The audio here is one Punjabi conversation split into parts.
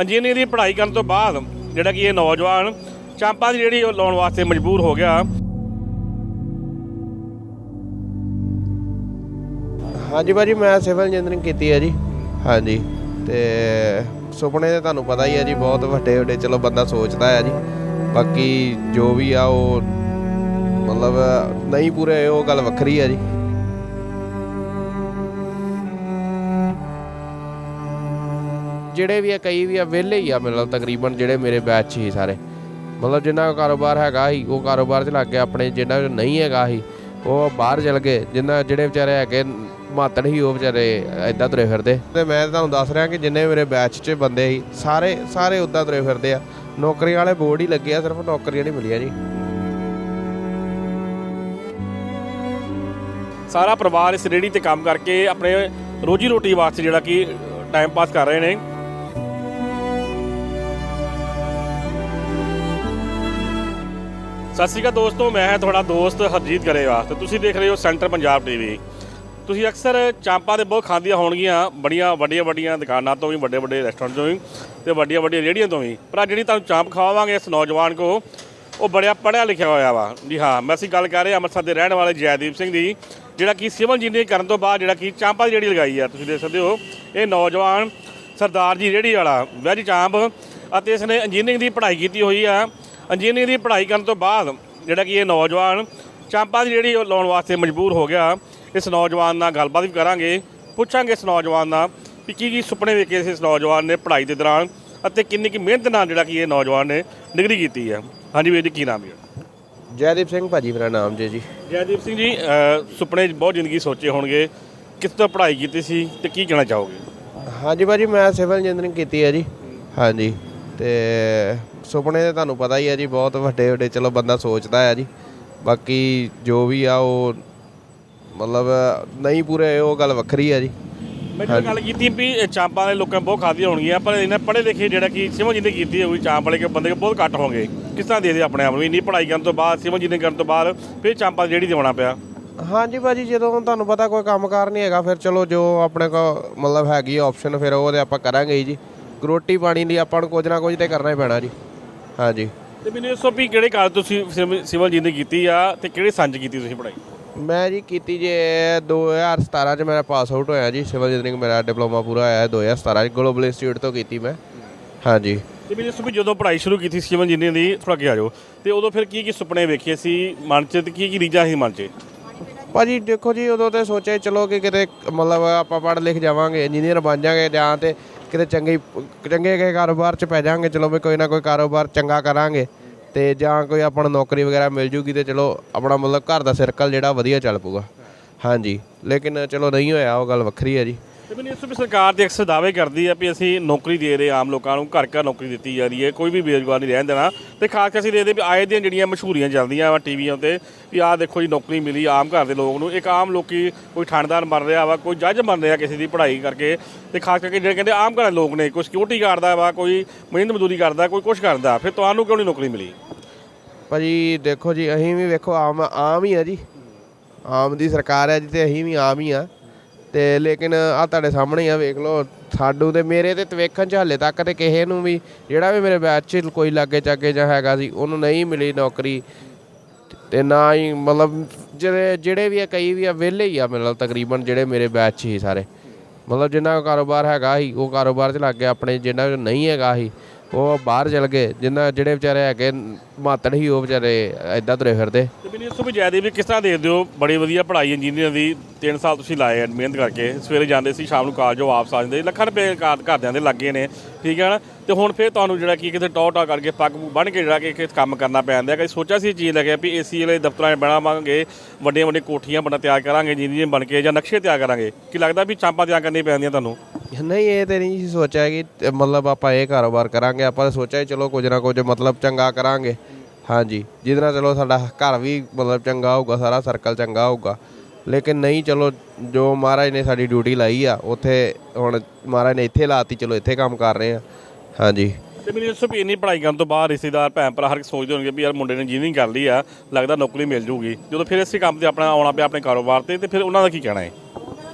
ਇੰਜੀਨੀਅਰਿੰਗ ਦੀ ਪੜ੍ਹਾਈ ਕਰਨ ਤੋਂ ਬਾਅਦ ਜਿਹੜਾ ਕਿ ਇਹ ਨੌਜਵਾਨ ਚਾਂਪਾਂ ਦੀ ਜਿਹੜੀ ਉਹ ਲਾਉਣ ਵਾਸਤੇ ਮਜਬੂਰ ਹੋ ਗਿਆ। ਹਾਂਜੀ ਭਾਜੀ, ਮੈਂ ਸਿਵਲ ਇੰਜੀਨੀਅਰਿੰਗ ਕੀਤੀ ਹੈ ਜੀ। ਹਾਂਜੀ, ਤੇ ਸੁਪਨੇ ਤੇ ਤੁਹਾਨੂੰ ਪਤਾ ਹੀ ਹੈ ਜੀ, ਬਹੁਤ ਵੱਡੇ ਵੱਡੇ, ਚਲੋ ਬੰਦਾ ਸੋਚਦਾ ਹੈ ਜੀ। ਬਾਕੀ ਜੋ ਵੀ ਆ ਉਹ, ਮਤਲਬ ਨਹੀਂ ਪੂਰੇ, ਉਹ ਗੱਲ ਵੱਖਰੀ ਹੈ ਜੀ। ਜਿਹੜੇ ਵੀ ਆ ਕਈ ਵੀ ਆ ਵਿਹਲੇ ਹੀ ਆ ਮਤਲਬ ਤਕਰੀਬਨ ਜਿਹੜੇ ਮੇਰੇ ਬੈਚ 'ਚ ਹੀ ਸਾਰੇ। ਮਤਲਬ ਜਿੰਨਾ ਕੁ ਕਾਰੋਬਾਰ ਹੈਗਾ ਸੀ ਉਹ ਕਾਰੋਬਾਰ 'ਚ ਲੱਗ ਗਿਆ ਆਪਣੇ ਜਿੰਨਾ ਕੁ ਨਹੀਂ ਹੈਗਾ ਸੀ ਉਹ ਬਾਹਰ ਚਲ ਗਏ ਜਿੰਨਾ ਜਿਹੜੇ ਵਿਚਾਰੇ ਹੈਗੇ ਮਾਤੜ ਹੀ ਉਹ ਵਿਚਾਰੇ ਐਦਾਂ ਤੁਰੇ ਫਿਰਦੇ। ਤੇ ਮੈਂ ਤੁਹਾਨੂੰ ਦੱਸ ਰਿਹਾ ਕਿ ਜਿੰਨੇ ਮੇਰੇ ਬੈਚ 'ਚ ਬੰਦੇ ਸੀ ਸਾਰੇ ਸਾਰੇ ਉਦਾਂ ਤੁਰੇ ਫਿਰਦੇ ਆ। ਨੌਕਰੀ ਵਾਲੇ ਬੋਰਡ ਹੀ ਲੱਗੇ ਆ ਸਿਰਫ ਨੌਕਰੀਆਂ ਨਹੀਂ ਮਿਲੀਆਂ ਜੀ। ਸਾਰਾ ਪਰਿਵਾਰ ਇਸ ਰੇੜੀ ਤੇ ਕੰਮ ਕਰਕੇ ਆਪਣੇ ਰੋਜੀ ਰੋਟੀ ਵਾਸਤੇ ਜਿਹੜਾ ਕਿ ਟਾਈਮ ਪਾਸ ਕਰ ਰਹੇ ਨੇ। ਸਤਿ ਸ਼੍ਰੀ ਅਕਾਲ ਦੋਸਤੋ, ਮੈਂ ਹਾਂ ਤੁਹਾਡਾ ਦੋਸਤ ਹਰਜੀਤ ਗਰੇਵਾਲ ਤੇ ਤੁਸੀਂ ਦੇਖ ਰਹੇ ਹੋ ਸੈਂਟਰ ਪੰਜਾਬ ਟੀਵੀ। ਤੁਸੀਂ ਅਕਸਰ ਚਾਂਪਾਂ ਦੇ ਬਹੁਤ ਖਾਂਦੀਆਂ ਹੋਣਗੀਆਂ, ਬੜੀਆਂ, ਵੱਡੀਆਂ ਵੱਡੀਆਂ ਦੁਕਾਨਾਂ ਤੋਂ ਵੀ, ਵੱਡੇ ਵੱਡੇ ਰੈਸਟੋਰੈਂਟ ਤੋਂ ਵੀ ਤੇ ਵੱਡੀਆਂ ਵੱਡੀਆਂ ਰੇਹੜੀਆਂ ਤੋਂ ਵੀ। ਪਰ ਜਿਹੜੀ ਤੁਹਾਨੂੰ ਚਾਂਪ ਖਵਾਵਾਂਗੇ, ਇਸ ਨੌਜਵਾਨ ਕੋ, ਉਹ ਬੜਿਆ ਪੜ੍ਹਿਆ ਲਿਖਿਆ ਹੋਇਆ ਵਾ। ਜੀ ਹਾਂ, ਮੈਂ ਅਸੀਂ ਗੱਲ ਕਰ ਰਹੇ ਹਾਂ ਅੰਮ੍ਰਿਤਸਰ ਦੇ ਰਹਿਣ ਵਾਲੇ ਜੈਦੀਪ ਸਿੰਘ ਦੀ ਜਿਹੜਾ ਕਿ ਸਿਵਲ ਇੰਜੀਨੀਅਰਿੰਗ ਕਰਨ ਤੋਂ ਬਾਅਦ ਜਿਹੜਾ ਕਿ ਚਾਂਪਾਂ ਦੀ ਜਿਹੜੀ ਲਗਾਈ ਆ। ਤੁਸੀਂ ਦੇਖ ਸਕਦੇ ਹੋ, ਇਹ ਨੌਜਵਾਨ ਸਰਦਾਰ ਜੀ ਰੇਹੜੀ ਵਾਲਾ, ਵੈਜ ਚਾਂਪ ਅਤੇ ਇਸ ਨੇ ਇੰਜੀਨੀਅਰਿੰਗ ਦੀ ਪੜ੍ਹਾਈ ਕੀਤੀ ਹੋਈ ਆ। ਇੰਜੀਨੀਅਰਿੰਗ ਦੀ ਪੜ੍ਹਾਈ ਕਰਨ ਤੋਂ ਬਾਅਦ ਜਿਹੜਾ ਕਿ ਇਹ ਨੌਜਵਾਨ ਚਾਂਪਾਂ ਦੀ ਜਿਹੜੀ ਉਹ ਲਾਉਣ ਵਾਸਤੇ ਮਜਬੂਰ ਹੋ ਗਿਆ ਇਸ ਨੌਜਵਾਨ ਨਾਲ ਗੱਲਬਾਤ ਵੀ ਕਰਾਂਗੇ। ਪੁੱਛਾਂਗੇ ਇਸ ਨੌਜਵਾਨ ਨਾਲ ਵੀ ਕੀ ਕੀ ਸੁਪਨੇ ਵੇਖੇ ਸੀ ਇਸ ਨੌਜਵਾਨ ਨੇ ਪੜ੍ਹਾਈ ਦੇ ਦੌਰਾਨ ਅਤੇ ਕਿੰਨੀ ਕੀ ਮਿਹਨਤ ਨਾਲ ਜਿਹੜਾ ਕਿ ਇਹ ਨੌਜਵਾਨ ਨੇ ਡਿਗਰੀ ਕੀਤੀ ਹੈ। ਹਾਂਜੀ ਵੀਰ ਜੀ ਕੀ ਨਾਮ ਹੈ? ਜੈਦੀਪ ਸਿੰਘ ਭਾਜੀ ਮੇਰਾ ਨਾਮ ਜੀ ਜੀ। ਜੈਦੀਪ ਸਿੰਘ ਜੀ ਸੁਪਨੇ ਬਹੁਤ ਜ਼ਿੰਦਗੀ ਸੋਚੇ ਹੋਣਗੇ। ਕਿਸ ਤੋਂ ਪੜ੍ਹਾਈ ਕੀਤੀ ਸੀ ਤੇ ਕੀ ਕਹਿਣਾ ਚਾਹੋਗੇ? ਹਾਂਜੀ ਭਾਜੀ ਮੈਂ ਸਿਵਲ ਇੰਜੀਨੀਅਰਿੰਗ ਕੀਤੀ ਹੈ ਜੀ। ਹਾਂਜੀ। ਤੇ ਸੁਪਨੇ ਤੇ ਤੁਹਾਨੂੰ ਪਤਾ ਹੀ ਹੈ ਜੀ ਬਹੁਤ ਵੱਡੇ ਵੱਡੇ ਚਲੋ ਬੰਦਾ ਸੋਚਦਾ ਹੈ ਜੀ। ਬਾਕੀ ਜੋ ਵੀ ਆ ਉਹ ਮਤਲਬ ਨਹੀਂ ਪੂਰੇ ਉਹ ਗੱਲ ਵੱਖਰੀ ਹੈ ਜੀ। ਮੈਂ ਗੱਲ ਕੀਤੀ ਵੀ ਚਾਂਪਾਂ ਦੇ ਲੋਕਾਂ ਬਹੁਤ ਖਾਧੀਆਂ ਹੋਣਗੀਆਂ ਪਰ ਇਹਨਾਂ ਪੜ੍ਹੇ ਲਿਖੇ ਜਿਹੜਾ ਕਿ ਸਿਵਲ ਜਿੰਨੇ ਕੀਤੀ ਹੋਈ ਚਾਂਪ ਵਾਲੇ ਕੇ ਬੰਦੇ ਕੇ ਬਹੁਤ ਘੱਟ ਹੋਣਗੇ। ਕਿਸ ਤਰ੍ਹਾਂ ਦੇ ਦੇ ਆਪਣੇ ਆਪ ਨੂੰ? ਇੰਨੀ ਪੜ੍ਹਾਈ ਕਰਨ ਤੋਂ ਬਾਅਦ ਸਿਵਲ ਜਿੰਨੇ ਕਰਨ ਤੋਂ ਬਾਅਦ ਫਿਰ ਚਾਂਪਾਂ ਜਿਹੜੀ ਦੇਵਾਉਣਾ ਪਿਆ? ਹਾਂਜੀ ਭਾਜੀ ਜਦੋਂ ਤੁਹਾਨੂੰ ਪਤਾ ਕੋਈ ਕੰਮਕਾਰ ਨਹੀਂ ਹੈਗਾ ਫਿਰ ਚਲੋ ਜੋ ਆਪਣੇ ਕੋ ਮਤਲਬ ਹੈਗੀ ਆਪਸ਼ਨ ਫਿਰ ਉਹ ਤੇ ਆਪਾਂ ਕਰਾਂਗੇ ਜੀ। ਰੋਟੀ ਪਾਣੀ ਲਈ ਆਪਾਂ ਨੂੰ ਕੁਝ ਨਾ ਕੁਝ ਤੇ ਕਰਨਾ ਹੀ ਪੈਣਾ ਜੀ। ਹਾਂਜੀ। ਤੇ ਮੈਨੂੰ ਇਹ ਵੀ ਕਿਹੜੇ ਕਾਲਜ ਤੁਸੀਂ ਸਿਵ- ਸਿਵਲ ਜਿੰਨੇ ਕੀਤੀ ਆ ਤੇ ਕਿਹੜੇ ਸੰਜ ਕੀਤੀ ਤੁਸੀਂ ਪੜ੍ਹਾਈ? ਮੈਂ ਜੀ ਕੀਤੀ ਜੇ 2017 ਚ ਮੇਰਾ ਪਾਸ ਆਊਟ ਹੋਇਆ ਜੀ ਸਿਵਲ ਇੰਜੀਨੀਅਰਿੰਗ ਮੇਰਾ ਡਿਪਲੋਮਾ ਪੂਰਾ ਹੋਇਆ ਹੈ 2017 ਚ ਗਲੋਬਲ ਇੰਸਟੀਚਿਊਟ ਤੋਂ ਕੀਤੀ ਮੈਂ। ਹਾਂਜੀ। ਤੇ ਮੈਨੂੰ ਵੀ ਜਦੋਂ ਪੜ੍ਹਾਈ ਸ਼ੁਰੂ ਕੀਤੀ ਸੀ ਸਿਵਲ ਇੰਜੀਨੀਅਰਿੰਗ ਦੀ ਥੋੜਾ ਅੱਗੇ ਆ ਜਾਓ। ਤੇ ਉਦੋਂ ਫਿਰ ਕੀ ਕੀ ਸੁਪਨੇ ਵੇਖੇ ਸੀ ਮਨ 'ਚ ਤੇ ਕੀ ਕੀ ਰੀਝਾਂ ਸੀ ਮਨ 'ਚ? ਭਾਜੀ ਦੇਖੋ ਜੀ ਉਦੋਂ ਤੇ ਸੋਚਿਆ ਚਲੋ ਕਿ ਕਿਤੇ ਮਤਲਬ ਆਪਾਂ ਪੜ੍ਹ ਲਿਖ ਜਾਵਾਂਗੇ ਇੰਜੀਨੀਅਰ ਬਣ ਜਾਾਂਗੇ ਜਾਂ ਤੇ ਕਿਤੇ ਚੰਗੀ, ਚੰਗੇ ਕੇ ਕਾਰੋਬਾਰ 'ਚ ਪੈ ਜਾਾਂਗੇ ਚਲੋ ਵੀ ਕੋਈ ਨਾ ਕੋਈ ਕਾਰੋਬਾਰ ਚੰਗਾ ਕਰਾਂਗੇ, ਤੇ ਜਾਂ ਕੋਈ ਆਪਾਂ ਨੂੰ ਨੌਕਰੀ ਵਗੈਰਾ ਮਿਲ ਜੂਗੀ ਤੇ ਚਲੋ ਆਪਣਾ ਮਤਲਬ ਘਰ ਦਾ ਸਰਕਲ ਜਿਹੜਾ ਵਧੀਆ ਚੱਲ ਪੂਗਾ ਹਾਂਜੀ, ਲੇਕਿਨ ਚਲੋ ਨਹੀਂ ਹੋਇਆ, ਉਹ ਗੱਲ ਵੱਖਰੀ ਹੈ ਜੀ। ਤੇ ਮੈਨੂੰ ਇਸ ਵੀ ਸਰਕਾਰ ਦੇ ਅਕਸਰ ਦਾਅਵੇ ਕਰਦੀ ਆ ਵੀ ਅਸੀਂ ਨੌਕਰੀ ਦੇ ਰਹੇ ਆਮ ਲੋਕਾਂ ਨੂੰ ਘਰ ਘਰ ਨੌਕਰੀ ਦਿੱਤੀ ਜਾ ਰਹੀ ਹੈ, ਕੋਈ ਵੀ ਬੇਰੁਜ਼ਗਾਰ ਨਹੀਂ ਰਹਿਣ ਦੇਣਾ। ਤੇ ਖਾਸ ਕਰਕੇ ਅਸੀਂ ਦੇਖਦੇ ਵੀ ਆਏ ਦੀਆਂ ਜਿਹੜੀਆਂ ਮਸ਼ਹੂਰੀਆਂ ਚੱਲਦੀਆਂ ਵਾ ਟੀਵੀਆਂ ਤੇ ਵੀ ਆਹ ਦੇਖੋ ਜੀ ਨੌਕਰੀ ਮਿਲੀ ਆਮ ਘਰ ਦੇ ਲੋਕ ਨੂੰ, ਇੱਕ ਆਮ ਲੋਕੀ ਕੋਈ ਠਾਣਦਾਰ ਬਣ ਰਿਹਾ ਵਾ, ਕੋਈ ਜੱਜ ਬਣ ਰਿਹਾ ਕਿਸੇ ਦੀ ਪੜ੍ਹਾਈ ਕਰਕੇ, ਤੇ ਖਾਸ ਕਰਕੇ ਜਿਹੜੇ ਕਹਿੰਦੇ ਆਮ ਘਰ ਦੇ ਲੋਕ ਨੇ, ਕੋਈ ਸਿਕਿਉਰਿਟੀ ਦਾ ਵਾ, ਕੋਈ ਮਿਹਨਤ ਮਜ਼ਦੂਰੀ ਕਰਦਾ, ਕੋਈ ਕੁਛ ਕਰਦਾ, ਫਿਰ ਤੁਹਾਨੂੰ ਕਿਉਂ ਨਹੀਂ ਨੌਕਰੀ ਮਿਲੀ? ਭਾਜੀ, ਦੇਖੋ ਜੀ, ਅਸੀਂ ਵੀ ਵੇਖੋ, ਆਮ ਆਮ ਹੀ ਆ ਜੀ। ਆਮ ਦੀ ਸਰਕਾਰ ਹੈ ਜੀ ਤੇ ਅਸੀਂ ਵੀ ਆਮ ਹੀ ਆ। ਤੇ ਲੇਕਿਨ ਆ ਤੁਹਾਡੇ ਸਾਹਮਣੇ ਆ, ਵੇਖ ਲਓ, ਸਾਡੂ ਤੇ ਮੇਰੇ ਤੇ ਵੇਖਣ ਚ ਹਲੇ ਤੱਕ ਤੇ ਕਿਸੇ ਨੂੰ ਵੀ, ਜਿਹੜਾ ਵੀ ਮੇਰੇ ਬੈਚ ਚ ਕੋਈ ਲਾਗੇ ਚਾਗੇ ਜਾਂ ਹੈਗਾ ਸੀ, ਉਹਨੂੰ ਨਹੀਂ ਮਿਲੀ ਨੌਕਰੀ। ਤੇ ਨਾ ਹੀ ਮਤਲਬ ਜਿਹੜੇ ਜਿਹੜੇ ਵੀ ਆ, ਕਈ ਵੀ ਆ, ਵਿਹਲੇ ਹੀ ਆ ਮਤਲਬ ਤਕਰੀਬਨ ਜਿਹੜੇ ਮੇਰੇ ਬੈਚ 'ਚ ਹੀ ਸਾਰੇ। ਮਤਲਬ ਜਿੰਨਾ ਕਾਰੋਬਾਰ ਹੈਗਾ ਸੀ, ਉਹ ਕਾਰੋਬਾਰ 'ਚ ਲੱਗ ਗਿਆ, ਆਪਣੇ ਜਿੰਨਾ ਕੁ ਨਹੀਂ ਹੈਗਾ ਸੀ ਉਹ ਬਾਹਰ ਚਲ ਗਏ, ਜਿੰਨਾ ਜਿਹੜੇ ਵਿਚਾਰੇ ਹੈਗੇ, ਮਾਤੜ ਹੀ ਉਹ ਵਿਚਾਰੇ ਐਦਾਂ ਤੁਰੇ ਫਿਰਦੇ। ਤੇ ਮੈਨੂੰ ਇਸ ਤੋਂ ਵੀ ਜ਼ਿਆਦਾ ਵੀ ਕਿਸ ਤਰ੍ਹਾਂ ਦੇਖਦੇ ਹੋ, ਬੜੀ ਵਧੀਆ ਪੜ੍ਹਾਈ ਇੰਜੀਨੀਅਰ ਦੀ 3 ਸਾਲ ਤੁਸੀਂ ਲਾਏ ਆ ਮਿਹਨਤ ਕਰਕੇ। ਸਵੇਰੇ ਜਾਂਦੇ ਸੀ, ਸ਼ਾਮ ਨੂੰ ਕਾਲਜੋਂ ਵਾਪਸ ਆ ਜਾਂਦੇ। ਲੱਖਾਂ ਰੁਪਏ ਘਰ- ਘਰਦਿਆਂ ਦੇ ਲੱਗੇ ਨੇ, ਠੀਕ ਹੈ ਨਾ? ਤੇ ਹੁਣ ਫਿਰ ਤੁਹਾਨੂੰ ਜਿਹੜਾ ਕੀ ਕਿਤੇ ਟੌ ਟਾ ਕਰਕੇ ਪੱਗ ਬਣ ਕੇ ਜਿਹੜਾ ਕਿ ਕੰਮ ਕਰਨਾ ਪੈਂਦਾ ਜਾਂਦਾ। ਕਦੇ ਸੋਚਿਆ ਸੀ ਇਹ ਚੀਜ਼ ਲੱਗਿਆ ਵੀ ਏਸੀ ਵਾਲੇ ਦਫ਼ਤਰਾਂ 'ਚ ਬਣਾਵਾਂਗੇ ਵੱਡੀਆਂ ਵੱਡੀਆਂ ਕੋਠੀਆਂ ਬਣਾ ਤਿਆਰ ਕਰਾਂਗੇ ਇੰਜੀਨੀਅਰ ਬਣ ਕੇ ਜਾਂ ਨਕਸ਼ੇ ਤਿਆਰ ਕਰਾਂਗੇ? ਕੀ ਲੱਗਦਾ ਵੀ ਚਾਂਪਾਂ ਤਿਆਰ ਕਰਨੀਆਂ ਪੈਂਦੀਆਂ ਤੁਹਾਨੂੰ? ਨਹੀਂ, ਇਹ ਤੇ ਨਹੀਂ ਸੀ ਸੋਚਿਆ ਕਿ ਤੇ ਮਤਲਬ ਆਪਾਂ ਇਹ ਕਾਰੋਬਾਰ ਕਰਾਂਗੇ, ਆਪਾਂ ਤਾਂ ਸੋਚਿਆ ਸੀ ਚਲੋ ਕੁਝ ਨਾ ਕੁਝ ਮਤਲਬ ਚੰਗਾ ਕਰਾਂਗੇ। ਹਾਂਜੀ, ਜਿਹਦੇ ਨਾਲ ਚਲੋ ਸਾਡਾ ਘਰ ਵੀ ਮਤਲਬ ਚੰਗਾ ਹੋਊਗਾ, ਸਾਰਾ ਸਰਕਲ ਚੰਗਾ ਹੋਊਗਾ। ਲੇਕਿਨ ਨਹੀਂ, ਚਲੋ ਜੋ ਮਹਾਰਾਜ ਨੇ ਸਾਡੀ ਡਿਊਟੀ ਲਾਈ ਆ, ਉੱਥੇ ਹੁਣ ਮਹਾਰਾਜ ਨੇ ਇੱਥੇ ਲਾਤੀ, ਚਲੋ ਇੱਥੇ ਕੰਮ ਕਰ ਰਹੇ ਆ। ਹਾਂਜੀ। ਤੇ ਮੈਨੂੰ ਦੱਸੋ ਵੀ ਇੰਨੀ ਪੜ੍ਹਾਈ ਕਰਨ ਤੋਂ ਬਾਅਦ ਰਿਸ਼ਤੇਦਾਰ, ਭੈਣ ਭਰਾ, ਹਰ ਇੱਕ ਸੋਚਦੇ ਹੋਣਗੇ ਵੀ ਯਾਰ ਮੁੰਡੇ ਨੇ ਇੰਜੀਨੀਅਰਿੰਗ ਕਰ ਲਈ ਆ, ਲੱਗਦਾ ਨੌਕਰੀ ਮਿਲ ਜੂਗੀ। ਜਦੋਂ ਫਿਰ ਇਸੇ ਕੰਮ ਤੇ ਆਪਣਾ ਆਉਣਾ ਪਿਆ, ਆਪਣੇ ਕਾਰੋਬਾਰ ਤੇ ਤੇ ਫਿਰ ਉਹਨਾਂ ਦਾ ਕੀ ਕਹਿਣਾ ਹੈ?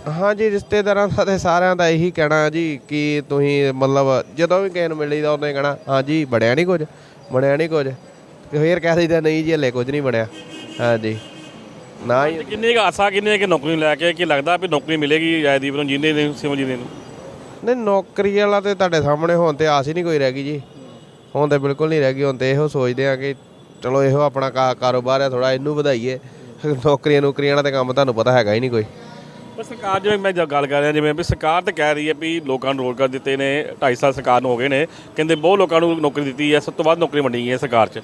ਹਾਂਜੀ ਰਿਸ਼ਤੇਦਾਰਾਂ ਦਾ ਤੇ ਸਾਰਿਆਂ ਦਾ ਇਹੀ ਕਹਿਣਾ ਜੀ ਕਿ ਤੁਸੀਂ ਮਤਲਬ ਜਦੋਂ ਵੀ ਕਿਸੇ ਨੂੰ ਮਿਲੀਦਾ ਉਹਨੇ ਕਹਿਣਾ ਹਾਂਜੀ ਬਣਿਆ ਨਹੀਂ ਕੁਝ ਬਣਿਆ ਨਹੀਂ ਕੁਝ। ਤੇ ਫੇਰ ਕਹਿ ਦਈਦਾ ਨਹੀਂ ਜੀ ਹਲੇ ਕੁਝ ਨਹੀਂ ਬਣਿਆ। ਹਾਂਜੀ ਨਾ ਹੀ ਕਿੰਨੀ ਕੁ ਆਸਾ ਕਿੰਨੀ ਕਿ ਨੌਕਰੀ ਨੂੰ ਲੈ ਕੇ ਕਿ ਲੱਗਦਾ ਵੀ ਨੌਕਰੀ ਮਿਲੇਗੀ ਜੈਦੀਪ ਨੂੰ ਜਿੰਦੇ ਨੇ ਸਿਮਲ ਜਿੰਦੇ ਨੂੰ ਨਹੀਂ ਨੌਕਰੀ ਵਾਲਾ ਤੇ ਤੁਹਾਡੇ ਸਾਹਮਣੇ ਹੁਣ ਤੇ ਆਸ ਹੀ ਨਹੀਂ ਕੋਈ ਰਹਿ ਗਈ ਜੀ। ਹੁਣ ਤੇ ਬਿਲਕੁਲ ਨਹੀਂ ਰਹਿ ਗਈ ਹੁਣ ਤੇ ਇਹੋ ਸੋਚਦੇ ਆ ਕਿ ਚਲੋ ਇਹੋ ਆਪਣਾ ਕਾ- ਕਾਰੋਬਾਰ ਹੈ ਥੋੜਾ ਇਹਨੂੰ ਵਧਾਈਏ। ਨੌਕਰੀਆਂ ਨੌਕਰੀਆਂ ਵਾਲਾ ਤੇ ਕੰਮ ਤੁਹਾਨੂੰ ਪਤਾ ਹੈਗਾ ਹੀ ਨਹੀਂ ਕੋਈ। ਪਰ ਸਰਕਾਰ ਜਿਵੇਂ ਮੈਂ ਗੱਲ ਕਰ ਰਿਹਾ ਜਿਵੇਂ ਵੀ ਸਰਕਾਰ ਤਾਂ ਕਹਿ ਰਹੀ ਹੈ ਵੀ ਲੋਕਾਂ ਨੂੰ ਰੋਜ਼ਗਾਰ ਦਿੱਤੇ ਨੇ 2.5 ਸਾਲ ਸਰਕਾਰ ਨੂੰ ਹੋ ਗਏ ਨੇ ਕਹਿੰਦੇ ਬਹੁਤ ਲੋਕਾਂ ਨੂੰ ਨੌਕਰੀ ਦਿੱਤੀ ਹੈ ਸਭ ਤੋਂ ਵੱਧ ਨੌਕਰੀ ਵੰਡੀ ਹੈ ਸਰਕਾਰ 'ਚ।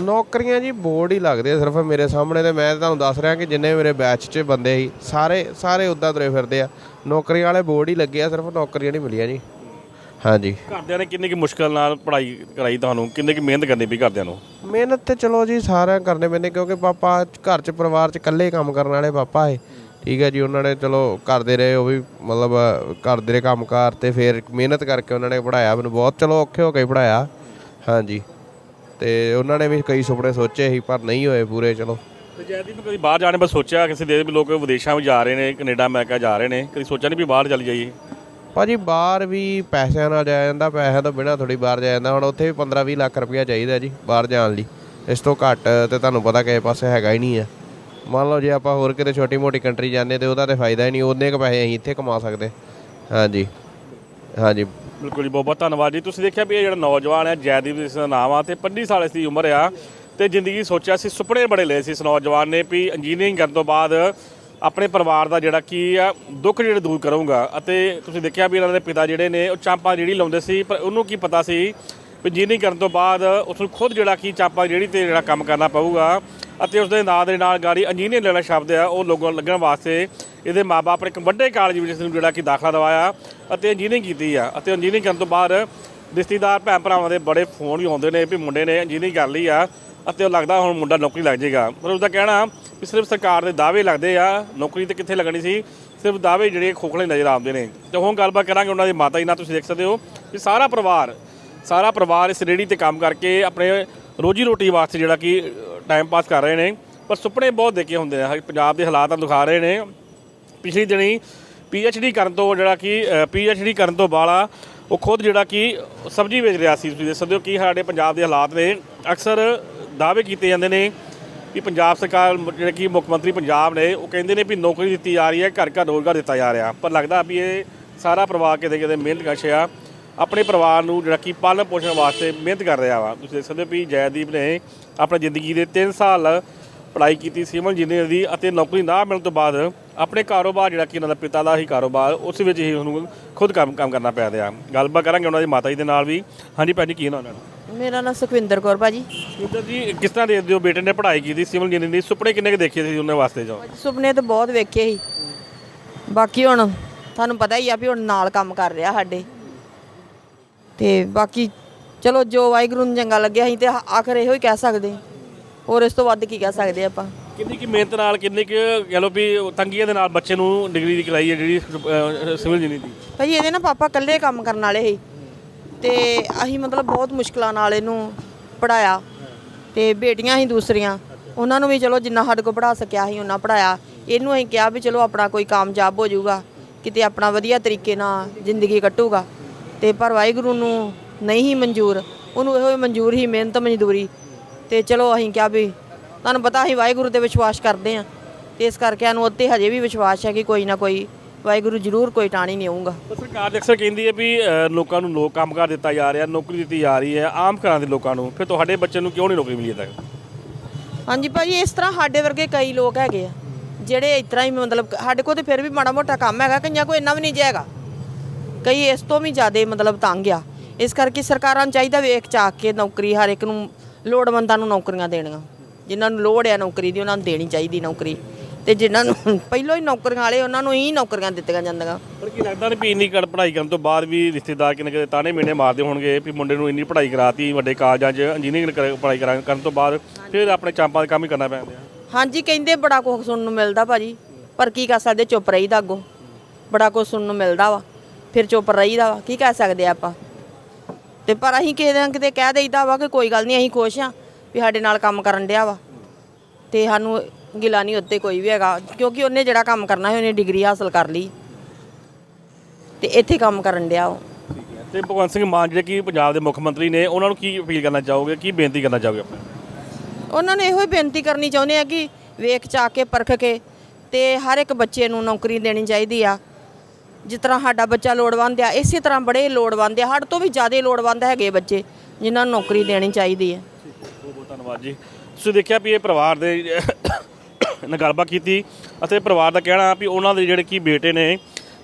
ਨੌਕਰੀਆਂ ਜੀ ਬੋਰਡ ਹੀ ਲੱਗਦੇ ਆ ਸਿਰਫ ਮੇਰੇ ਸਾਹਮਣੇ ਤੇ ਮੈਂ ਤੁਹਾਨੂੰ ਦੱਸ ਰਿਹਾ ਕਿ ਜਿੰਨੇ ਮੇਰੇ ਬੈਚ 'ਚ ਬੰਦੇ ਸੀ ਸਾਰੇ ਸਾਰੇ ਉੱਦਾਂ ਤੁਰੇ ਫਿਰਦੇ ਆ। ਨੌਕਰੀ ਵਾਲੇ ਬੋਰਡ ਹੀ ਲੱਗੇ ਆ ਸਿਰਫ ਨੌਕਰੀਆਂ ਨਹੀਂ ਮਿਲੀਆਂ ਜੀ। ਹਾਂਜੀ। ਘਰਦਿਆਂ ਨੇ ਕਿੰਨੀ ਕੁ ਮੁਸ਼ਕਲ ਨਾਲ ਪੜ੍ਹਾਈ ਕਰਾਈ ਤੁਹਾਨੂੰ ਕਿੰਨੀ ਕੁ ਮਿਹਨਤ ਕਰਨੀ ਪਈ ਘਰਦਿਆਂ ਨੂੰ? ਮਿਹਨਤ ਤੇ ਚਲੋ ਜੀ ਸਾਰਿਆਂ ਕਰਨੇ ਪੈਂਦੇ ਕਿਉਂਕਿ ਪਾਪਾ ਘਰ 'ਚ ਪਰਿਵਾਰ 'ਚ ਇਕੱਲੇ ਕੰਮ ਕਰਨ ਵਾਲੇ ਪਾਪਾ ਹੈ ਠੀਕ ਹੈ ਜੀ ਉਹਨਾਂ ਨੇ ਚਲੋ ਕਰਦੇ ਰਹੇ ਉਹ ਵੀ ਮਤਲਬ ਕਰਦੇ ਰਹੇ ਕੰਮਕਾਰ ਤੇ ਫਿਰ ਮਿਹਨਤ ਕਰਕੇ ਉਹਨਾਂ ਨੇ ਪੜਾਇਆ ਮੈਨੂੰ ਬਹੁਤ ਚਲੋ ਔਖੇ ਹੋ ਕੇ ਪੜਾਇਆ ਹਾਂਜੀ। ਤੇ ਉਹਨਾਂ ਨੇ ਵੀ ਕਈ ਸੁਪਨੇ ਸੋਚੇ ਸੀ ਪਰ ਨਹੀਂ ਹੋਏ ਪੂਰੇ ਚਲੋ। ਤੇ ਜੈਦੀਪ ਕਦੀ ਬਾਹਰ ਜਾਣੇ ਬਸ ਸੋਚਿਆ? ਕਿਸੇ ਦੇ ਵੀ ਲੋਕ ਵਿਦੇਸ਼ਾਂ ਵਿੱਚ ਜਾ ਰਹੇ ਨੇ ਕੈਨੇਡਾ ਅਮਰੀਕਾ ਜਾ ਰਹੇ ਨੇ ਕਦੀ ਸੋਚਿਆ ਨਹੀਂ ਵੀ ਬਾਹਰ ਚੱਲ ਜਾਈਏ? ਭਾਜੀ ਬਾਹਰ ਵੀ ਪੈਸਿਆਂ ਨਾਲ ਜਾਇਆ ਜਾਂਦਾ ਪੈਸਿਆਂ ਤੋਂ ਬਿਨਾ ਥੋੜੀ ਬਾਹਰ ਜਾਇਆ ਜਾਂਦਾ ਹੁਣ ਉੱਥੇ ਵੀ 15-20 ਲੱਖ ਰੁਪਇਆ ਚਾਹੀਦਾ ਜੀ ਬਾਹਰ ਜਾਣ ਲਈ। ਇਸ ਤੋਂ ਘੱਟ ਤੇ ਤੁਹਾਨੂੰ ਪਤਾ ਕਿਸੇ ਪਾਸੇ ਹੈਗਾ ਹੀ ਨਹੀਂ ਆ। ਮੰਨ ਲਓ ਜੇ ਆਪਾਂ ਹੋਰ ਕਿਤੇ ਛੋਟੀ ਮੋਟੀ ਕੰਟਰੀ ਜਾਂਦੇ ਤੇ ਉਹਦਾ ਤੇ ਫਾਇਦਾ ਹੀ ਨਹੀਂ, ਉਹਨੇ ਕ ਪੈਸੇ ਅਸੀਂ ਇੱਥੇ ਕਮਾ ਸਕਦੇ। ਹਾਂਜੀ। ਹਾਂਜੀ। ਬਿਲਕੁਲ ਜੀ, ਬਹੁਤ ਬਹੁਤ ਧੰਨਵਾਦ ਜੀ। ਤੁਸੀਂ ਦੇਖਿਆ ਵੀ ਇਹ ਜਿਹੜਾ ਨੌਜਵਾਨ ਹੈ, ਜੈਦੀਪ ਜਿਸ ਦਾ ਨਾਮ ਆ ਤੇ 25 ਸਾਲ ਇਸ ਦੀ ਉਮਰ ਆ ਤੇ ਜ਼ਿੰਦਗੀ ਸੋਚਿਆ ਸੀ, ਸੁਪਨੇ ਬੜੇ ਲਏ ਸੀ ਇਸ ਨੌਜਵਾਨ ਨੇ ਵੀ ਇੰਜੀਨੀਅਰਿੰਗ ਕਰਨ ਤੋਂ ਬਾਅਦ ਆਪਣੇ ਪਰਿਵਾਰ ਦਾ ਜਿਹੜਾ ਕੀ ਆ, ਦੁੱਖ ਜਿਹੜੇ ਦੂਰ ਕਰੂੰਗਾ। ਅਤੇ ਤੁਸੀਂ ਦੇਖਿਆ ਵੀ ਇਹਨਾਂ ਦੇ ਪਿਤਾ ਜਿਹੜੇ ਨੇ, ਉਹ ਚਾਂਪਾ ਜਿਹੜੀ ਲਾਉਂਦੇ ਸੀ, ਪਰ ਉਹਨੂੰ ਕੀ ਪਤਾ ਸੀ ਵੀ ਇੰਜੀਨੀਅਰਿੰਗ ਕਰਨ ਤੋਂ ਬਾਅਦ ਉਸ ਨੂੰ ਖੁਦ ਜਿਹੜਾ ਕੀ ਚਾਂਪਾ ਜਿਹੜੀ ਤੇ ਜਿਹੜਾ ਕੰਮ ਕਰਨਾ ਪਊਗਾ। ਅਤੇ ਉਸ ਦੇ ਨਾਂ ਦੇ ਨਾਲ ਗਾੜੀ ਇੰਜੀਨੀਅਰ ਲੈਣਾ ਸ਼ਬਦ ਆ, ਉਹ ਲੋਗੋਂ ਲੱਗਣ ਵਾਸਤੇ ਇਹਦੇ ਮਾਪੇ ਨੇ ਇੱਕ ਵੱਡੇ ਕਾਲਜ ਵਿੱਚ ਇਸ ਨੂੰ ਜਿਹੜਾ ਕਿ ਦਾਖਲਾ ਦਵਾਇਆ ਅਤੇ ਇੰਜੀਨੀਅਰਿੰਗ ਕੀਤੀ ਆ। ਅਤੇ ਇੰਜੀਨੀਅਰਿੰਗ ਕਰਨ ਤੋਂ ਬਾਅਦ ਰਿਸ਼ਤੇਦਾਰ ਭੈਣ ਭਰਾਵਾਂ ਦੇ ਬੜੇ ਫੋਨ ਵੀ ਆਉਂਦੇ ਨੇ ਵੀ ਮੁੰਡੇ ਨੇ ਇੰਜੀਨੀਅਰਿੰਗ ਕਰ ਲਈ ਆ ਅਤੇ ਉਹ ਲੱਗਦਾ ਹੁਣ ਮੁੰਡਾ ਨੌਕਰੀ ਲੱਗ ਜਾਏਗਾ। ਪਰ ਉਸਦਾ ਕਹਿਣਾ ਵੀ ਸਿਰਫ ਸਰਕਾਰ ਦੇ ਦਾਅਵੇ ਲੱਗਦੇ ਆ, ਨੌਕਰੀ ਤੇ ਕਿੱਥੇ ਲੱਗਣੀ ਸੀ, ਸਿਰਫ ਦਾਅਵੇ ਜਿਹੜੇ ਖੋਖਲੇ ਨਜ਼ਰ ਆਉਂਦੇ ਨੇ। ਤੇ ਹੁਣ ਗੱਲਬਾਤ ਕਰਾਂਗੇ ਉਹਨਾਂ ਦੀ ਮਾਤਾ ਜੀ ਨਾਲ, ਤੁਸੀਂ ਦੇਖ ਸਕਦੇ ਹੋ ਕਿ ਸਾਰਾ ਪਰਿਵਾਰ ਸਾਰਾ ਪਰਿਵਾਰ ਇਸ ਰੇੜੀ ਤੇ ਕੰਮ ਕਰਕੇ ਆਪਣੇ ਰੋਜੀ ਰੋਟੀ ਵਾਸਤੇ ਜਿਹੜਾ ਕਿ ਟਾਈਮ ਪਾਸ ਕਰ ਰਹੇ ਨੇ, ਪਰ ਸੁਪਨੇ ਬਹੁਤ ਦੇਖੇ ਹੁੰਦੇ ਆ ਪੰਜਾਬ ਦੇ ਹਾਲਾਤਾਂ ਦਿਖਾ ਰਹੇ ਨੇ। ਪਿਛਲੀ ਦਿਨੀ ਡੀ ਕਰਨ ਤੋਂ ਜਿਹੜਾ ਕਿ ਡੀ ਕਰਨ ਤੋਂ ਬਾਅਦ ਉਹ ਖੁਦ ਜਿਹੜਾ ਕਿ ਸਬਜ਼ੀ ਵੇਚ ਰਿਹਾ ਸੀ, ਤੁਸੀਂ ਦੇਖ ਸਕਦੇ ਹੋ ਕੀ ਸਾਡੇ ਪੰਜਾਬ ਦੇ ਹਾਲਾਤ ਨੇ ਅਕਸਰ ਦਾਅਵੇ ਕੀਤੇ ਜਾਂਦੇ ਨੇ ਕਿ ਪੰਜਾਬ ਸਰਕਾਰ, ਜਿਹੜੇ ਕਿ ਮੁੱਖ ਮੰਤਰੀ ਪੰਜਾਬ ਨੇ, ਉਹ ਕਹਿੰਦੇ ਨੇ ਵੀ ਨੌਕਰੀ ਦਿੱਤੀ ਜਾ ਰਹੀ ਹੈ, ਘਰ ਘਰ ਰੋਜ਼ਗਾਰ ਦਿੱਤਾ ਜਾ ਰਿਹਾ। ਪਰ ਲੱਗਦਾ ਵੀ ਇਹ ਸਾਰਾ ਪਰਿਵਾਰ ਕਿਤੇ ਕਿਤੇ ਮਿਹਨਤ ਕਸ਼ ਆ ਆਪਣੇ ਪਰਿਵਾਰ ਨੂੰ ਜਿਹੜਾ ਕਿ ਪਾਲਣ ਪੋਸ਼ਣ ਵਾਸਤੇ ਮਿਹਨਤ ਕਰ ਰਿਹਾ ਵਾ। ਤੁਸੀਂ ਦੇਖ ਸਕਦੇ ਹੋ ਵੀ ਜੈਦੀਪ ਨੇ ਆਪਣੀ ਜ਼ਿੰਦਗੀ ਦੇ 3 ਸਾਲ ਪੜ੍ਹਾਈ ਕੀਤੀ ਸਿਵਲ ਇੰਜੀਨੀਅਰ ਦੀ ਅਤੇ ਨੌਕਰੀ ਨਾ ਮਿਲਣ ਤੋਂ ਬਾਅਦ ਆਪਣੇ ਕਾਰੋਬਾਰ ਜਿਹੜਾ ਕਿ ਇਹਨਾਂ ਦਾ ਪਿਤਾ ਦਾ ਹੀ ਕਾਰੋਬਾਰ ਉਸ ਵਿੱਚ ਹੀ ਉਹਨੂੰ ਖੁਦ ਕੰਮ ਕੰਮ ਕਰਨਾ ਪਿਆ ਰਿਹਾ। ਗੱਲਬਾਤ ਕਰਾਂਗੇ ਉਹਨਾਂ ਦੀ ਮਾਤਾ ਜੀ ਦੇ ਨਾਲ ਵੀ। ਹਾਂਜੀ ਭੈਣ ਜੀ ਕੀ ਨਾਮ ਉਹਨਾਂ ਦਾ ਮੇਰਾ ਨਾਮ ਸੁਖਵਿੰਦਰ ਕੌਰ ਭਾਜੀ। ਸੁੰਦਰ ਜੀ ਕਿਸ ਤਰ੍ਹਾਂ ਦੇਖਦੇ ਹੋ ਬੇਟੇ ਨੇ ਪੜ੍ਹਾਈ ਕੀਤੀ ਸਿਵਲ ਇੰਜੀਨੀਅਰਿੰਗ ਦੀ? ਸੁਪਨੇ ਕਿੰਨੇ ਕੁ ਦੇਖੇ ਸੀ ਉਹਨੇ ਵਾਸਤੇ ਜੋ? ਸੁਪਨੇ ਤਾਂ ਬਹੁਤ ਵੇਖੇ ਸੀ। ਬਾਕੀ ਹੁਣ ਤੁਹਾਨੂੰ ਪਤਾ ਹੀ ਆ ਵੀ ਹੁਣ ਨਾਲ ਕੰਮ ਕਰ ਰਿਹਾ ਸਾਡੇ। ਤੇ ਬਾਕੀ ਚਲੋ ਜੋ ਵਾਹਿਗੁਰੂ ਨੂੰ ਚੰਗਾ ਲੱਗਿਆ ਅਸੀਂ ਤੇ ਆਖਰ ਇਹੋ ਹੀ ਕਹਿ ਸਕਦੇ ਹੋਰ ਇਸ ਤੋਂ ਵੱਧ ਕੀ ਕਹਿ ਸਕਦੇ ਆਪਾਂ? ਕਿੰਨੀ ਕੀ ਮਿਹਨਤ ਨਾਲ ਕਿੰਨੀ ਕੁ ਕਹ ਵੀ ਤੰਗੀਆਂ ਦੇ ਨਾਲ ਬੱਚੇ ਨੂੰ ਡਿਗਰੀ ਦੀ ਕਰਾਈ ਹੈ ਜਿਹੜੀ ਸਿਵਲ ਇੰਜੀਨੀਅਰਿੰਗ ਦੀ। ਭਾਜੀ ਇਹਦੇ ਨਾ ਪਾਪਾ ਇਕੱਲੇ ਕੰਮ ਕਰਨ ਵਾਲੇ ਸੀ। ਤੇ ਅਸੀਂ ਮਤਲਬ ਬਹੁਤ ਮੁਸ਼ਕਲਾਂ ਨਾਲ ਇਹਨੂੰ ਪੜਾਇਆ ਤੇ ਬੇਟੀਆਂ ਸੀ ਦੂਸਰੀਆਂ। ਉਹਨਾਂ ਨੂੰ ਵੀ ਚਲੋ ਜਿੰਨਾ ਸਾਡੇ ਕੋਲ ਪੜਾ ਸਕਿਆ ਸੀ ਉਹਨਾਂ ਪੜਾਇਆ ਇਹਨੂੰ ਅਸੀਂ ਕਿਹਾ ਵੀ ਚਲੋ ਆਪਣਾ ਕੋਈ ਕਾਮਯਾਬ ਹੋ ਜਾਊਗਾ ਕਿਤੇ ਆਪਣਾ ਵਧੀਆ ਤਰੀਕੇ ਨਾਲ ਜ਼ਿੰਦਗੀ ਕੱਟੂਗਾ। ਤੇ ਪਰ ਵਾਹਿਗੁਰੂ ਨੂੰ ਨਹੀਂ ਹੀ ਮਨਜ਼ੂਰ। ਉਹਨੂੰ ਇਹੋ ਹੀ ਮਨਜ਼ੂਰ ਹੀ ਮਿਹਨਤ ਮਜ਼ਦੂਰੀ। ਤੇ ਚਲੋ ਅਸੀਂ ਕਿਹਾ ਵੀ ਤੁਹਾਨੂੰ ਪਤਾ ਅਸੀਂ ਵਾਹਿਗੁਰੂ ਤੇ ਵਿਸ਼ਵਾਸ ਕਰਦੇ ਆ ਤੇ ਇਸ ਕਰਕੇ ਸਾਨੂੰ ਉੱਤੇ ਹਜੇ ਵੀ ਵਿਸ਼ਵਾਸ ਹੈ ਕਿ ਕੋਈ ਨਾ ਕੋਈ ਵਾਹਿਗੁਰੂ ਜ਼ਰੂਰ ਕੋਈ ਟਾਣੀ ਨਹੀਂ ਪਰ ਸਰਕਾਰ ਅਕਸਰ ਕਹਿੰਦੀ ਹੈ ਵੀ ਲੋਕਾਂ ਨੂੰ ਲੋਕ ਕੰਮਕਾਰ ਦਿੱਤਾ ਜਾ ਰਿਹਾ ਨੌਕਰੀ ਦਿੱਤੀ ਜਾ ਰਹੀ ਹੈ ਆਮ ਘਰਾਂ ਦੇ ਲੋਕਾਂ ਨੂੰ। ਫਿਰ ਤੁਹਾਡੇ ਬੱਚੇ ਨੂੰ ਕਿਉਂ ਨਹੀਂ ਨੌਕਰੀ ਮਿਲੀ ਤੱਕ ਹਾਂਜੀ ਭਾਜੀ ਇਸ ਤਰ੍ਹਾਂ ਸਾਡੇ ਵਰਗੇ ਕਈ ਲੋਕ ਹੈਗੇ ਆ ਜਿਹੜੇ ਇਸ ਤਰ੍ਹਾਂ ਹੀ ਮਤਲਬ ਸਾਡੇ ਕੋਲ ਤੇ ਫਿਰ ਵੀ ਮਾੜਾ ਮੋਟਾ ਕੰਮ ਹੈਗਾ ਕਈਆਂ ਕੋਲ ਇੰਨਾ ਵੀ ਨਹੀਂ ਜਾਏਗਾ ਕਈ ਇਸ ਤੋਂ ਵੀ ਜ਼ਿਆਦਾ ਮਤਲਬ ਤੰਗ ਆ। ਇਸ ਕਰਕੇ ਸਰਕਾਰਾਂ ਨੂੰ ਚਾਹੀਦਾ ਵੇਖ ਚਾਕ ਕੇ ਨੌਕਰੀ ਹਰ ਇੱਕ ਨੂੰ ਲੋੜਵੰਦਾਂ ਨੂੰ ਨੌਕਰੀਆਂ ਦੇਣੀਆਂ। ਜਿਨ੍ਹਾਂ ਨੂੰ ਲੋੜ ਆ ਨੌਕਰੀ ਦੀ ਉਹਨਾਂ ਨੂੰ ਦੇਣੀ ਚਾਹੀਦੀ ਨੌਕਰੀ। ਤੇ ਜਿਨ੍ਹਾਂ ਨੂੰ ਪਹਿਲਾਂ ਹੀ ਨੌਕਰੀਆਂ ਵਾਲੇ ਉਹਨਾਂ ਨੂੰ ਹੀ ਨੌਕਰੀਆਂ ਦਿੱਤੀਆਂ ਜਾਂਦੀਆਂ। ਪਰ ਕੀ ਲੱਗਦਾ ਨਹੀਂ ਵੀ ਇੰਨੀ ਕਰ ਪੜ੍ਹਾਈ ਕਰਨ ਤੋਂ ਬਾਅਦ ਵੀ ਰਿਸ਼ਤੇਦਾਰ ਕਿਨੇ ਕਿਤੇ ਤਾਨੇ ਮੀਨੇ ਮਾਰਦੇ ਹੋਣਗੇ ਵੀ ਮੁੰਡੇ ਨੂੰ ਇੰਨੀ ਪੜ੍ਹਾਈ ਕਰਾਤੀ ਵੱਡੇ ਕਾਲਜਾਂ 'ਚ ਇੰਜੀਨੀਅਰਿੰਗ ਕਰ- ਪੜ੍ਹਾਈ ਕਰਾ- ਕਰਨ ਤੋਂ ਬਾਅਦ ਫਿਰ ਆਪਣੇ ਚਾਂਪਾਂ ਦੇ ਕੰਮ ਹੀ ਕਰਨਾ ਪੈਂਦਾ ਹਾਂਜੀ ਕਹਿੰਦੇ ਬੜਾ ਕੁਝ ਸੁਣਨ ਨੂੰ ਮਿਲਦਾ ਭਾਜੀ। ਪਰ ਕੀ ਕਰ ਸਕਦੇ ਚੁੱਪ ਰਹੀਦਾ ਅੱਗੋਂ। ਬੜਾ ਕੁਝ ਸੁਣਨ ਨੂੰ ਮਿਲਦਾ ਵਾ। ਫਿਰ ਚੁੱਪ ਰਹੀਦਾ ਵਾ ਕੀ ਕਹਿ ਸਕਦੇ ਆਪਾਂ? ਤੇ ਪਰ ਅਸੀਂ ਕਿਤੇ ਨਾ ਕਿਤੇ ਕਹਿ ਦੇਈਦਾ ਵਾ ਕਿ ਕੋਈ ਗੱਲ ਨਹੀਂ ਅਸੀਂ ਖੁਸ਼ ਆ ਵੀ ਸਾਡੇ ਨਾਲ ਕੰਮ ਕਰਨ ਡਿਆ ਵਾ। ਤੇ ਸਾਨੂੰ ਗਿਲਾ ਨਹੀਂ ਉੱਤੇ ਕੋਈ ਵੀ ਹੈਗਾ ਕਿਉਂਕਿ ਉਹਨੇ ਜਿਹੜਾ ਕੰਮ ਕਰਨਾ ਹੈ ਉਹਨੇ ਡਿਗਰੀ ਹਾਸਲ ਕਰ ਲਈ। ਤੇ ਇੱਥੇ ਕੰਮ ਕਰਨ ਡਿਆ ਉਹ। ਤੇ ਭਗਵੰਤ ਸਿੰਘ ਮਾਨ ਜਿਹੜੇ ਕਿ ਪੰਜਾਬ ਦੇ ਮੁੱਖ ਮੰਤਰੀ ਨੇ ਉਹਨਾਂ ਨੂੰ ਕੀ ਅਪੀਲ ਕਰਨਾ ਚਾਹੋਗੇ ਕੀ ਬੇਨਤੀ ਕਰਨਾ ਚਾਹੋਗੇ ਆਪਣੇ? ਉਹਨਾਂ ਨੂੰ ਇਹੋ ਹੀ ਬੇਨਤੀ ਕਰਨੀ ਚਾਹੁੰਦੇ ਆ ਕਿ ਵੇਖ ਚਾ ਕੇ ਪਰਖ ਕੇ ਤੇ ਹਰ ਇੱਕ ਬੱਚੇ ਨੂੰ ਨੌਕਰੀ ਦੇਣੀ ਚਾਹੀਦੀ ਆ। ਜਿਸ ਤਰ੍ਹਾਂ ਸਾਡਾ ਬੱਚਾ ਲੋੜਵੰਦ ਆ, ਇਸੇ ਤਰ੍ਹਾਂ ਬੜੇ ਲੋੜਵੰਦ ਆ, ਸਾਡੇ ਤੋਂ ਵੀ ਜ਼ਿਆਦਾ ਲੋੜਵੰਦ ਹੈਗੇ ਬੱਚੇ, ਜਿਨ੍ਹਾਂ ਨੂੰ ਨੌਕਰੀ ਦੇਣੀ ਚਾਹੀਦੀ ਹੈ। ਬਹੁਤ ਬਹੁਤ ਧੰਨਵਾਦ ਜੀ। ਤੁਸੀਂ ਦੇਖਿਆ ਵੀ ਇਹ ਪਰਿਵਾਰ ਦੇ ਨਾਲ ਗੱਲਬਾਤ ਕੀਤੀ ਅਤੇ ਪਰਿਵਾਰ ਦਾ ਕਹਿਣਾ ਵੀ ਉਹਨਾਂ ਦੇ ਜਿਹੜੇ ਕੀ ਬੇਟੇ ਨੇ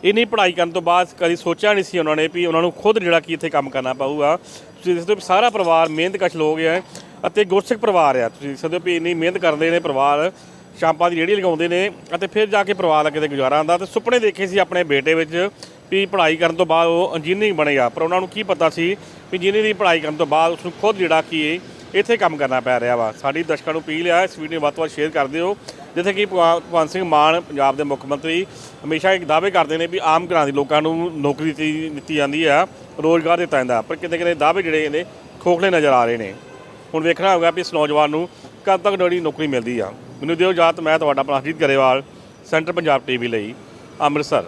ਇੰਨੀ ਪੜ੍ਹਾਈ ਕਰਨ ਤੋਂ ਬਾਅਦ ਕਦੀ ਸੋਚਿਆ ਨਹੀਂ ਸੀ ਉਹਨਾਂ ਨੇ ਵੀ ਉਹਨਾਂ ਨੂੰ ਖੁਦ ਜਿਹੜਾ ਕੀ ਇੱਥੇ ਕੰਮ ਕਰਨਾ ਪਊਗਾ। ਤੁਸੀਂ ਦੇਖਦੇ ਹੋ ਵੀ ਸਾਰਾ ਪਰਿਵਾਰ ਮਿਹਨਤਕਸ਼ ਲੋਕ ਹੈ ਅਤੇ ਗੁਰਸਿੱਖ ਪਰਿਵਾਰ ਆ। ਤੁਸੀਂ ਦੇਖ ਸਕਦੇ ਹੋ ਵੀ ਇੰਨੀ ਮਿਹਨਤ ਕਰਦੇ ਨੇ ਪਰਿਵਾਰ। ਸ਼ਾਂਪਾਂ ਦੀ ਰੇਹੜੀ ਲਗਾਉਂਦੇ ਨੇ ਅਤੇ ਫਿਰ ਜਾ ਕੇ ਪਰਿਵਾਰ ਦਾ ਕਿਤੇ ਗੁਜ਼ਾਰਾ ਆਉਂਦਾ ਤੇ ਸੁਪਨੇ ਦੇਖੇ ਸੀ ਆਪਣੇ ਬੇਟੇ ਵਿੱਚ ਵੀ ਪੜ੍ਹਾਈ ਕਰਨ ਤੋਂ ਬਾਅਦ ਉਹ ਇੰਜੀਨੀਅਰਿੰਗ ਬਣੇਗਾ ਪਰ ਉਹਨਾਂ ਨੂੰ ਕੀ ਪਤਾ ਸੀ ਵੀ ਇੰਜੀਨੀਅਰਿੰਗ ਦੀ ਪੜ੍ਹਾਈ ਕਰਨ ਤੋਂ ਬਾਅਦ ਉਸ ਨੂੰ ਖੁਦ ਜਿਹੜਾ ਕੀ ਇੱਥੇ ਕੰਮ ਕਰਨਾ ਪੈ ਰਿਹਾ ਵਾ। ਸਾਡੀ ਦਰਸ਼ਕਾਂ ਨੂੰ ਅਪੀਲ ਆ, ਇਸ ਵੀਡੀਓ ਨੂੰ ਵੱਧ ਤੋਂ ਵੱਧ ਸ਼ੇਅਰ ਕਰ ਦਿਓ, ਜਿੱਥੇ ਕਿ ਭਗਵਾ- ਭਗਵੰਤ ਸਿੰਘ ਮਾਨ ਪੰਜਾਬ ਦੇ ਮੁੱਖ ਮੰਤਰੀ ਹਮੇਸ਼ਾ ਇੱਕ ਦਾਅਵੇ ਕਰਦੇ ਨੇ ਵੀ ਆਮ ਘਰਾਂ ਦੇ ਲੋਕਾਂ ਨੂੰ ਨੌਕਰੀ ਦਿੱਤੀ ਦਿੱਤੀ ਜਾਂਦੀ ਆ, ਰੋਜ਼ਗਾਰ ਦਿੱਤਾ ਜਾਂਦਾ, ਪਰ ਕਿਤੇ ਕਿਤੇ ਦਾਅਵੇ ਜਿਹੜੇ ਨੇ ਖੋਖਲੇ ਨਜ਼ਰ ਆ ਰਹੇ ਨੇ। ਹੁਣ ਵੇਖਣਾ ਹੋਗਾ ਵੀ ਇਸ ਨੌਜਵਾਨ ਨੂੰ ਕਦ ਤੱਕ ਜਿਹੜੀ ਨੌਕਰੀ ਮਿਲਦੀ ਆ। ਮੈਨੂੰ ਦਿਓ ਇਜਾਜ਼ਤ ਮੈਂ ਤੁਹਾਡਾ ਆਪਣਾ ਗਰੇਵਾਲ ਸੈਂਟਰ ਪੰਜਾਬ ਟੀਵੀ ਲਈ ਅੰਮ੍ਰਿਤਸਰ।